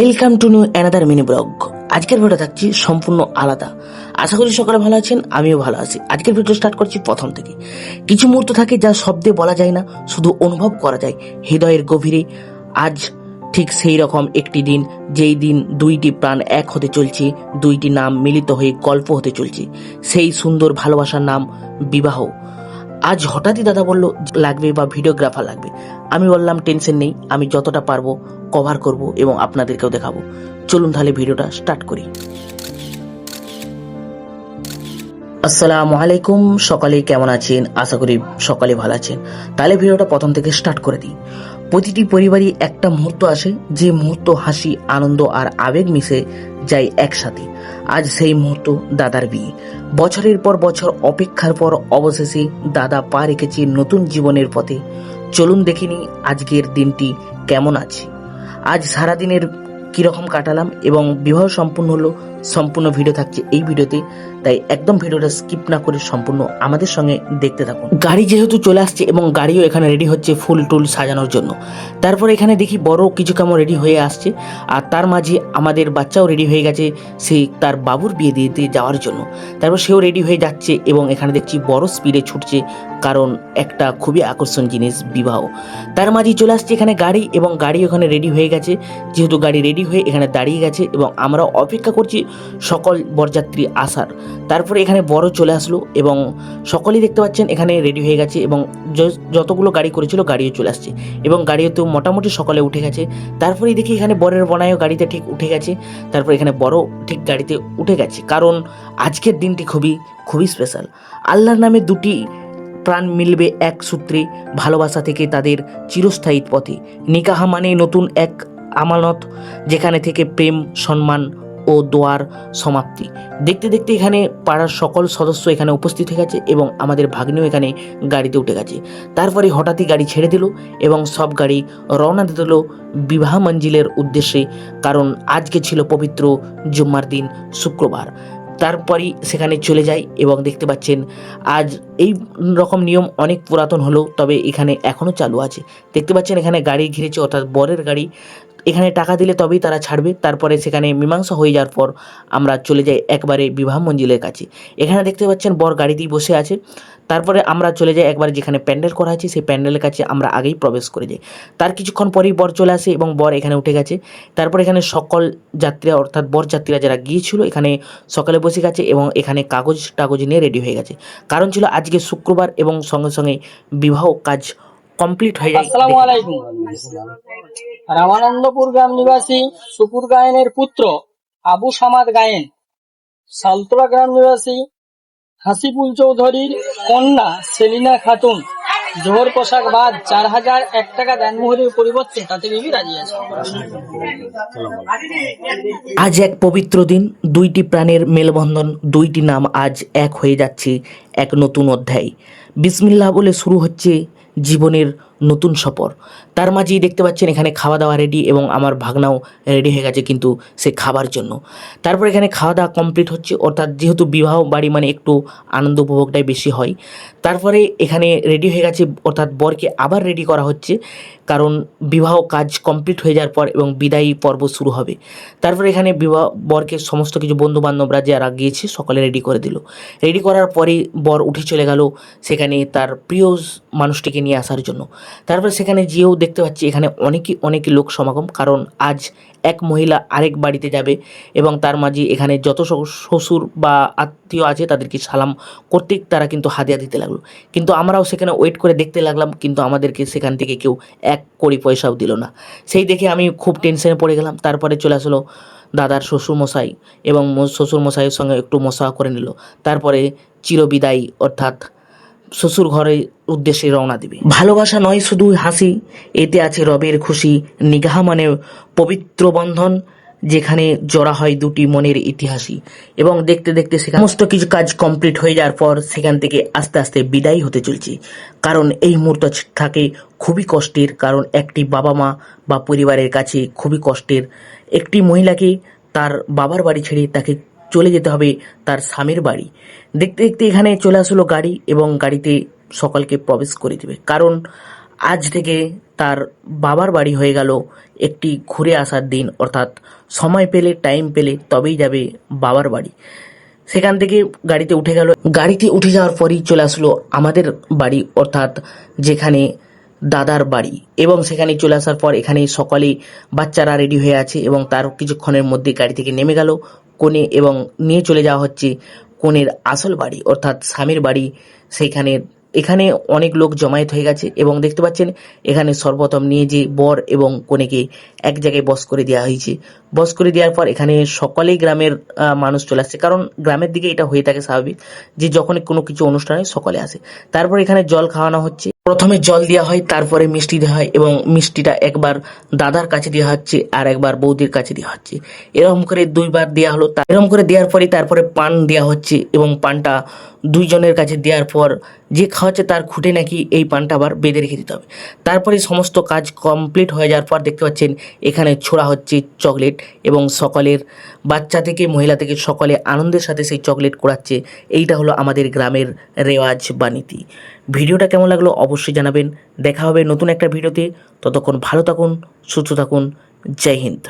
Welcome to new another mini vlog আজকের video থাকছি সম্পূর্ণ আলাদা। আশা করি সকালে ভালো আছেন, আমিও ভালো আছি। আজকের ভিডিও স্টার্ট করছি প্রথম থেকে। কিছু মুহূর্ত থাকে যা শব্দে বলা যায় না, শুধু অনুভব করা যায় হৃদয়ের গভীরে। আজ ঠিক সেই রকম একটি দিন, যেই দিন দুইটি প্রাণ এক হতে চলছে, দুইটি নাম মিলিত হয়ে গল্প হতে চলছে। সেই সুন্দর ভালোবাসার নাম বিবাহ। আজ হঠাৎই দাদা বলল, লাগবে বা ভিডিওগ্রাফার লাগবে। আমি বললাম, টেনশন নেই, আমি যতটা পারব কভার করব এবং আপনাদেরকেও দেখাবো। চলুন তাহলে ভিডিওটা স্টার্ট করি। আসসালামু আলাইকুম সকালে কেমন আছেন? আশা করি সকালে ভালো আছেন। তাহলে ভিডিওটা প্রথম থেকে স্টার্ট করে দিই। প্রতিটি পরিবারই একটা মুহূর্ত আসে, যে মুহূর্ত হাসি, আনন্দ আর আবেগ মিশে যায় একসাথে। আজ সেই মুহূর্ত দাদার বিয়ে। বছরের পর বছর অপেক্ষার পর অবশেষে দাদা পা রেখেছে নতুন জীবনের পথে। চলুন দেখিনি আজকের দিনটি কেমন আছে। আজ সারাদিনের কীরকম কাটালাম এবং বিবাহ সম্পূর্ণ হলো সম্পূর্ণ ভিডিও থাকছে এই ভিডিওতে, তাই একদম ভিডিওটা স্কিপ না করে সম্পূর্ণ আমাদের সঙ্গে দেখতে থাকুন। গাড়ি যেহেতু চলে আসছে এবং গাড়িও এখানে রেডি হচ্ছে ফুল টুল সাজানোর জন্য। তারপর এখানে দেখি বড় কিছু কেমন রেডি হয়ে আসছে, আর তার মাঝে আমাদের বাচ্চাও রেডি হয়ে গেছে সে তার বাবুর বিয়ে দিতে যাওয়ার জন্য। তারপর সেও রেডি হয়ে যাচ্ছে এবং এখানে দেখছি বড় স্পিডে ছুটছে, কারণ একটা খুবই আকর্ষণ জিনিস বিবাহ। তার মাঝে চলে আসছে এখানে গাড়ি এবং গাড়ি ওখানে রেডি হয়ে গেছে, যেহেতু গাড়ি রেডি হয়ে এখানে দাঁড়িয়ে গেছে এবং আমরা অপেক্ষা করছি সকল বরযাত্রী আসার। তারপরে এখানে বড় চলে আসলো এবং সকলেই দেখতে পাচ্ছেন এখানে রেডি হয়ে গেছে এবং যতগুলো গাড়ি করেছিল গাড়িও চলে আসছে এবং গাড়িও তো মোটামুটি সকলে উঠে গেছে। তারপরেই দেখি এখানে বরের বনায়ও গাড়িতে ঠিক উঠে গেছে। তারপর এখানে বড় ঠিক গাড়িতে উঠে গেছে। কারণ আজকের দিনটি খুবই খুবই স্পেশাল আল্লাহর নামে দুটি প্রাণ মিলবে এক সূত্রে, ভালোবাসা থেকে তাদের চিরস্থায়ী পথে। নিকাহা মানে নতুন এক আমানত, যেখানে থেকে প্রেম, সম্মান ও দোয়ার সমাপ্তি। দেখতে দেখতে এখানে পাড়ার সকল সদস্য এখানে উপস্থিত হয়ে গেছে এবং আমাদের ভাগ্নেও এখানে গাড়িতে উঠে গেছে। তারপরে হঠাৎই গাড়ি ছেড়ে দিল এবং সব গাড়ি রওনা দিল বিবাহ মঞ্জিলের উদ্দেশ্যে, কারণ আজকে ছিল পবিত্র জুম্মার দিন, শুক্রবার। তারপরই সেখানে চলে যায় এবং দেখতে পাচ্ছেন, আজ এই রকম নিয়ম অনেক পুরাতন হলেও তবে এখানে এখনও চালু আছে। দেখতে পাচ্ছেন এখানে গাড়ি ঘিরেছে, অর্থাৎ বরের গাড়ি। এখানে টাকা দিলে তবেই তারা ছাড়বে। তারপরে সেখানে মীমাংসা হয়ে যাওয়ার পর আমরা চলে যাই একবারে বিবাহ মঞ্জিলের কাছে। এখানে দেখতে পাচ্ছেন বর গাড়িতেই বসে আছে। তারপরে আমরা চলে যাই একবার যেখানে প্যান্ডেল করা আছে সেই প্যান্ডেলের কাছে আমরা আগেই প্রবেশ করে যাই। তার কিছুক্ষণ পরেই বর চলে আসে এবং বর এখানে উঠে গেছে। তারপর এখানে সকল যাত্রীরা অর্থাৎ বর যাত্রীরা যারা গিয়েছিল এখানে সকালে বসে গেছে এবং এখানে কাগজ টাগজ নিয়ে রেডি হয়ে গেছে। কারণ ছিল আজকে শুক্রবার এবং সঙ্গে সঙ্গে বিবাহ কাজ কমপ্লিট হয়ে যায়। রামানন্দপুর গ্রাম নিবাসী সুপুর গায়েনের পুত্র আবু সামাদ গায়েন। সালতোরা গ্রাম নিবাসী হাসিপুল চৌধুরীর কন্যা সেলিনা খাতুন। জোহর পোশাক বাদ চার হাজার এক টাকা দানমোহরের পরিবর্তে তাতে বিবি রাজি আছে। আজ এক পবিত্র দিন, দুইটি প্রাণের মেলবন্ধন, দুইটি নাম আজ এক হয়ে যাচ্ছে এক নতুন অধ্যায়। বিসমিল্লাহ বলে শুরু হচ্ছে জীবনের নতুন সফর। তার মাঝেই দেখতে পাচ্ছেন এখানে খাওয়া দাওয়া রেডি এবং আমার ভাগনাও রেডি হয়ে গেছে কিন্তু সে খাবার জন্য। তারপর এখানে খাওয়া দাওয়া কমপ্লিট হচ্ছে, অর্থাৎ যেহেতু বিবাহ বাড়ি মানে একটু আনন্দ উপভোগটাই বেশি হয়। তারপরে এখানে রেডি হয়ে গেছে, অর্থাৎ বরকে আবার রেডি করা হচ্ছে, কারণ বিবাহ কাজ কমপ্লিট হয়ে যাওয়ার পর এবং বিদায়ী পর্ব শুরু হবে। তারপরে এখানে বিবাহ, বরকে সমস্ত কিছু বন্ধু বান্ধবরা যারা গিয়েছে সকলে রেডি করে দিল। রেডি করার পরে বর উঠে চলে গেল সেখানে তার প্রিয় মানুষটিকে নিয়ে আসার জন্য। তারপরে সেখানে যেও দেখতে পাচ্ছি এখানে অনেকই অনেক লোক সমাগম। কারণ আজ এক মহিলা আরেক বাড়িতে যাবে এবং তার মাঝে এখানে যত শ্বশুর বা আত্মীয় আছে তাদেরকে সালাম করতে তারা কিন্তু হাদিয়া দিতে লাগল। কিন্তু আমরাও সেখানে ওয়েট করে দেখতে লাগলাম, কিন্তু আমাদেরকে সেখান থেকে কেউ এক কোটি পয়সাও দিল না। সেই দেখে আমি খুব টেনশনে পড়ে গেলাম। তারপরে চলে আসলো দাদার শ্বশুর মশাই এবং ম- শ্বশুর মশাইয়ের সঙ্গে একটু মশা করে নিল। তারপরে চিরবিদায়ী, অর্থাৎ শ্বশুর ঘরের উদ্দেশ্যে রওনা দিবে। ভালোবাসা নয় শুধু হাসি, এতে আছে রবের খুশি, নিগাহ মানে পবিত্র বন্ধন, যেখানে জড়া হয় দুটি মনের ইতিহাসই। এবং দেখতে দেখতে সমস্ত কিছু কাজ কমপ্লিট হয়ে যাওয়ার পর সেখান থেকে আস্তে আস্তে বিদায় হতে চলছে। কারণ এই মুহূর্ত থাকে খুবই কষ্টের, কারণ একটি বাবা মা বা পরিবারের কাছে খুবই কষ্টের। একটি মহিলাকে তার বাবার বাড়ি ছেড়ে তাকে চলে যেতে হবে তার স্বামীর বাড়ি। দেখতে দেখতে এখানে চলে আসলো গাড়ি এবং গাড়িতে সকলকে প্রবেশ করে দেবে। কারণ আজ থেকে তার বাবার বাড়ি হয়ে গেল একটি ঘুরে আসার দিন, অর্থাৎ সময় পেলে টাইম পেলে তবেই যাবে বাবার বাড়ি। সেখান থেকে গাড়িতে উঠে গেল। গাড়িতে উঠে যাওয়ার পরই চলে আসলো আমাদের বাড়ি, অর্থাৎ যেখানে দাদার বাড়ি। এবং সেখানে চলে আসার পর এখানে সকলে বাচ্চারা রেডি হয়ে আছে এবং তার কিছুক্ষণের মধ্যে গাড়ি থেকে নেমে গেল। কোণে এবং নিয়ে চলে যাওয়া হচ্ছে কোণের আসল বাড়ি, অর্থাৎ স্বামীর বাড়ি সেইখানে। এখানে অনেক লোক জমায়েত হয়ে গেছে এবং দেখতে পাচ্ছেন এখানে সর্বপ্রথম নিয়ে যে বর এবং কনেকে এক জায়গায় বস করে দেওয়া হয়েছে। বস করে দেওয়ার পর এখানে সকলেই গ্রামের মানুষ চলে আসছে। কারণ গ্রামের দিকে এটা হয়ে থাকে স্বাভাবিক যে যখন কোনো কিছু অনুষ্ঠানে সকলে আসে। তারপর এখানে জল খাওয়ানো হচ্ছে। প্রথমে জল দেওয়া হয়, তারপরে মিষ্টি দেওয়া হয় এবং মিষ্টিটা একবার দাদার কাছে দেওয়া হচ্ছে আর একবার বৌদির কাছে দেওয়া হচ্ছে। এরকম করে দুইবার দেওয়া হলো এরকম করে দেওয়ার পরে তারপরে পান দেওয়া হচ্ছে এবং পানটা দুইজনের কাছে দেওয়ার পর যে খাওয়াচ্ছে তার খুঁটে নাকি এই পানটা আবার বেঁধে রেখে দিতে হবে। তারপরে সমস্ত কাজ কমপ্লিট হয়ে যাওয়ার পর দেখতে পাচ্ছেন এখানে ছোড়া হচ্ছে চকলেট এবং সকলের বাচ্চা থেকে মহিলা থেকে সকলে আনন্দের সাথে সেই চকলেট কুড়াচ্ছে। এইটা হলো আমাদের গ্রামের রেওয়াজ বা নীতি ভিডিওটা কেমন লাগল অবশ্যই জানাবেন। দেখা হবে নতুন একটা ভিডিওতে। ততক্ষণ ভালো থাকুন, সুস্থ থাকুন। জয় হিন্দ।